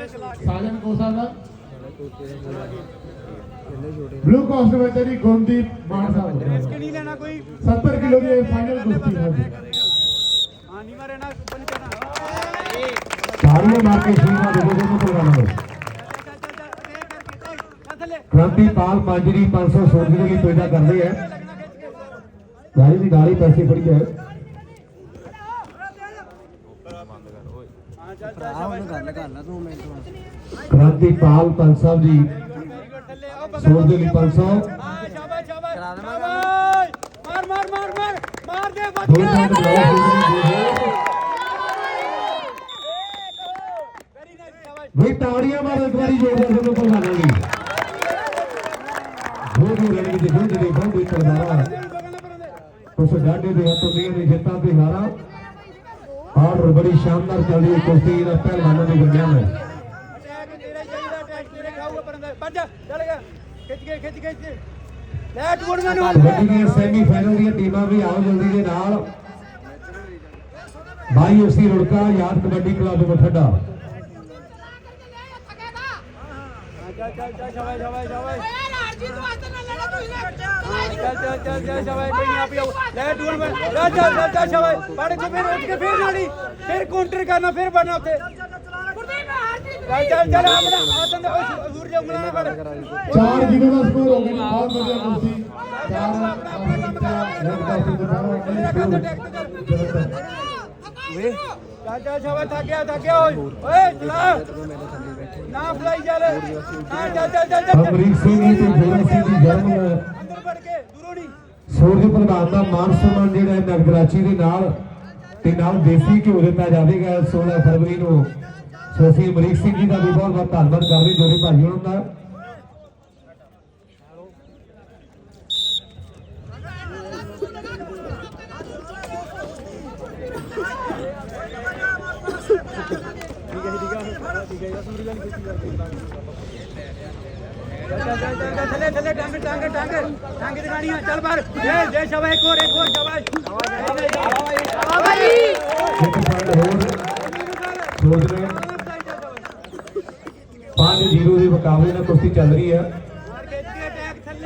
ਸਾਜਨ ਕੋਸਾ ਦਾ। Blue caste ਵਿੱਚ ਜੀ ਗੁਰਦੀਪ ਮਾਨ ਸਾਹਿਬ ਰਿਸਕ ਨਹੀਂ ਲੈਣਾ ਕੋਈ। 70 ਕਿਲੋ ਦੀ ਫਾਈਨਲ ਕੁਸ਼ਤੀ ਹੈ ਹਾਂ ਨਹੀਂ ਮਾਰੇ ਨਾ ਬਣ ਕੇ ਨਾ ਤਾੜੀਆਂ ਮਾਰ ਕੇ ਸ਼ੀਨਾ ਦੇ ਦੋਨੋਂ ਪ੍ਰੋਗਰਾਮਾਂ ਨੂੰ ਕ੍ਰਾਂਤੀ ਪਾਲ ਮਾਂਜਰੀ 500 ਸੋਨੇ ਦੇ ਲਈ ਪੈਦਾ ਕਰਦੇ ਹੈ। ਗਾੜੀ ਦੀ ਗਾੜੀ ਪੈਸੇ ਪੜੀ ਹੈ। ਹਾਂ ਚੱਲ ਚੱਲ ਸ਼ਾਬਾਸ਼ ਗੱਲ ਕਰ ਲੈ ਤੂੰ। ਕ੍ਰਾਂਤੀ ਪਾਲ ਪੰਜ ਸਾਹਿਬ ਜੀ। ਸੋਨੇ ਦੇ ਲਈ 500 ਹਾਂ ਸ਼ਾਬਾਸ਼ ਸ਼ਾਬਾਸ਼ ਸ਼ਾਬਾਸ਼ ਮਾਰ ਮਾਰ ਮਾਰ ਮਾਰ ਮਾਰ ਦੇ ਵੀ ਤਾੜੀਆਂ ਮਾਰੋ ਇੱਕ ਵਾਰੀ ਜੋਰਦਾਰ ਪ੍ਰੋਗਰਾਮਾਂ ਲਈ ਦੋ ਦੋ ਰਣ ਵਿੱਚ ਜੁਝ ਦੇ ਬੰਦੇ ਕਰਦਾਰਾ ਉਸ ਡਾਡੇ ਦੇ ਹੱਥੋਂ ਨੇ ਜਿੱਤਾਂ ਤੇ ਹਾਰਾਂ ਔਰ ਬੜੀ ਸ਼ਾਨਦਾਰ ਚੱਲਦੀ ਹੋਈ ਕੁਸ਼ਤੀ ਦਾ ਪਹਿਲਵਾਨਾਂ ਦੇ ਦਰਮਿਆਨ ਹੈ ਅਟੈਕ ਤੇਰਾ ਚਾਹੀਦਾ ਅਟੈਕ ਤੇਰੇ ਖਾਊਗਾ ਪਰਦੇ ਭੱਜ ਚੱਲ ਗਿਆ ਖਿੱਚ ਕੇ ਖਿੱਚ ਕੇ ਲੈ ਟੂਰਨਾਮੈਂਟ ਨੂੰ ਸੈਮੀ ਫਾਈਨਲ ਦੀਆਂ ਟੀਮਾਂ ਵੀ ਆਓ ਜਲਦੀ ਦੇ ਨਾਲ। ਬਾਈ ਉਸੀ ਰੁੜਕਾ ਯਾਦ ਕਬੱਡੀ ਕਲੱਬ ਬਠੱਡਾ। ਚੱਲ ਚੱਲ ਚੱਲ ਸ਼ਾਬਾਸ਼ ਸ਼ਾਬਾਸ਼ ਸ਼ਾਬਾਸ਼ ਚੱਲ। ਚੱਲ ਚੱਲ ਚੱਲ ਸ਼ਾਬਾਸ਼ ਕੋਈ ਨਹੀਂ ਆਪੀ ਆਓ ਲੈ ਟੂਰਨਾਮੈਂਟ ਚੱਲ ਚੱਲ ਚੱਲ ਚੱਲ ਸ਼ਾਬਾਸ਼ ਪੜ ਕੇ ਫਿਰ ਉੱਠ ਕੇ ਫਿਰ ਨਾਲੀ ਫਿਰ ਕਾਊਂਟਰ ਕਰਨਾ ਫਿਰ ਬਣਨਾ ਉੱਥੇ ਚੱਲ ਚੱਲ ਚੱਲ ਆਪਣਾ ਆਤਨ ਦੇ ਉਹ ਸੂਰਜ ਉਂਗਲਾਂ ਨਾਲ ਚਾਰ ਜੀਰੋ ਦਾ ਸਕੋਰ ਹੋ ਗਿਆ ਬਹੁਤ ਵਧੀਆ ਕੁਸ਼ਤੀ ਚਾਰ ਚੱਲ ਚੱਲ ਸ਼ਾਬਾਸ਼ ਥੱਕ ਗਿਆ ਥੱਕ ਗਿਆ ਓਏ। ਓਏ ਚਲਾ। ਨਾ ਫਲਾਈ ਚੱਲ। ਹਾਂ ਚੱਲ ਚੱਲ ਚੱਲ ਚੱਲ। ਅਮਰੀਕ ਸਿੰਘ ਜੀ ਤੇ ਜੋਰਾ ਸਿੰਘ ਦੀ ਜਨਮ। ਅੰਦਰ ਵੜ ਕੇ ਦੂਰੋਂ ਨਹੀਂ। ਸੂਰਜ ਪ੍ਰਧਾਨ ਦਾ ਮਾਨ ਸਨਮਾਨ ਜਿਹੜਾ ਹੈ ਨਗਰਾਚੀ ਦੇ ਨਾਲ ਤੇ ਨਾਲ ਦੇਸੀ ਘਿਓ ਦਿੱਤਾ ਜਾਵੇਗਾ 16 ਫਰਵਰੀ ਨੂੰ। ਸੋ ਅਸੀਂ ਅਮਰੀਕ ਸਿੰਘ ਜੀ ਦਾ ਵੀ ਬਹੁਤ ਬਹੁਤ ਧੰਨਵਾਦ ਕਰਦੇ ਜੋਰੇ ਭਾਈ ਉਹਨਾਂ ਦਾ ਚੱਲ ਚੱਲ ਚੱਲ ਚੱਲ ਥੱਲੇ ਥੱਲੇ ਟੰਗ ਟੰਗ ਟੰਗ। ਟੰਗ ਦਿਖਾਣੀ ਆ। ਚੱਲ ਬਾਹਰ। ਦੇ ਦੇ ਸ਼ਾਬਾਸ਼ ਇੱਕ ਹੋਰ ਇੱਕ ਹੋਰ ਸ਼ਾਬਾਸ਼। ਸ਼ਾਬਾਸ਼। ਇੱਕ ਪੁਆਇੰਟ ਹੋਰ ਸੋਚ ਰਹੇ 5-0 ਦੇ ਮੁਕਾਬਲੇ ਨਾਲ ਕੁਸ਼ਤੀ ਚੱਲ ਰਹੀ ਹੈ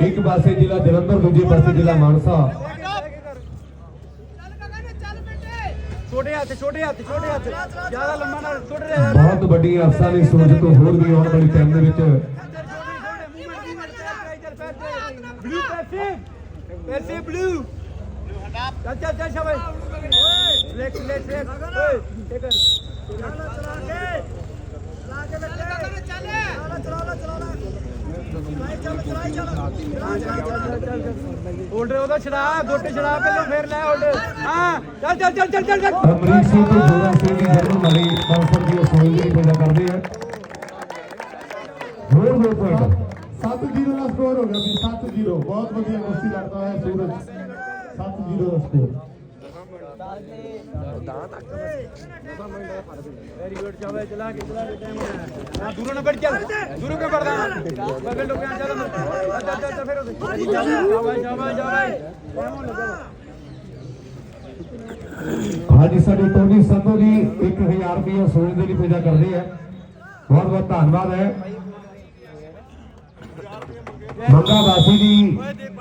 ਇੱਕ ਪਾਸੇ ਜ਼ਿਲ੍ਹਾ ਜਲੰਧਰ ਦੂਜੇ ਪਾਸੇ ਜ਼ਿਲ੍ਹਾ ਮਾਨਸਾ। ਛੋਟੇ ਹੱਥ ਛੋਟੇ ਹੱਥ ਛੋਟੇ ਹੱਥ ਜ਼ਿਆਦਾ ਲੰਮਾ ਨਾਲ ਛੋਟੇ ਰਹਿ ਬਹੁਤ ਵੱਡੀ ਅਫਸਰਾਂ ਦੀ ਸੋਚ ਤੋਂ ਹੋਰ ਵੀ ਆਉਣ ਵਾਲੀ ਟਾਈਮ ਦੇ ਵਿੱਚ ਬਲੂ ਪੈਸੇ ਪੈਸੇ ਬਲੂ ਚੱਲ ਚੱਲ ਚੱਲ ਸ਼ਾਬਾਸ਼ ਲੈਕ ਲੈਕ ਲੈਕ ਓਏ ਇਹ ਕਰ ਹੋਲਡਰ ਉਹਦਾ ਛੜਾ ਗੁੱਟ ਛੜਾ ਪਹਿਲਾਂ ਫੇਰ ਲੈ ਹੋਲਡਰ ਹਾਂ ਚੱਲ ਚੱਲ ਚੱਲ ਚੱਲ ਚੱਲ ਅਮਰੀਕ ਸਿੰਘ ਤੇ ਜੋਰਾ ਸਿੰਘ ਦੀ ਜਨਮ ਵਾਲੀ ਕੌਂਸਲ ਦੀ ਅਸੂਲ ਦੀ ਪੈਦਾ ਕਰਦੇ ਆ। ਹੋਰ ਦੋ ਪੁਆਇੰਟ 7-0 ਦਾ ਸਕੋਰ ਹੋ ਗਿਆ ਵੀ 7-0 ਬਹੁਤ ਵਧੀਆ ਕੁਸ਼ਤੀ ਲੜਦਾ ਹੈ ਸੂਰਜ। 7-0 ਦਾ ਸਕੋਰ ਵੈਰੀ ਗੁੱਡ ਸ਼ਾਬਾਸ਼ ਚਲਾ ਕੇ ਚਲਾ ਕੇ ਟਾਈਮ ਹੋਣਾ ਦੂਰੋਂ ਨਾ ਬੜ ਚੱਲ ਦੂਰੋਂ ਕਿਉਂ ਪੜਦਾ ਬਗਲ ਲੋਕਾਂ ਚੱਲ ਚੱਲ ਚੱਲ ਚੱਲ ਫਿਰ ਉਹਦੇ ਸ਼ਾਬਾਸ਼ ਸ਼ਾਬਾਸ਼ ਸ਼ਾਬਾਸ਼ ਟਾਈਮ ਹੋਣ ਲੱਗਾ ਹਾਂਜੀ ਸਾਡੇ ਟੋਨੀ ਸੰਧੂ ਜੀ 1000 ਰੁਪਏ ਸੋਨੇ ਦੇ ਲਈ ਪੈਦਾ ਕਰਦੇ ਆ ਬਹੁਤ ਬਹੁਤ ਧੰਨਵਾਦ ਹੈ। ਮੰਗਾ ਵਾਸੀ ਜੀ ਓਏ ਦੇਖ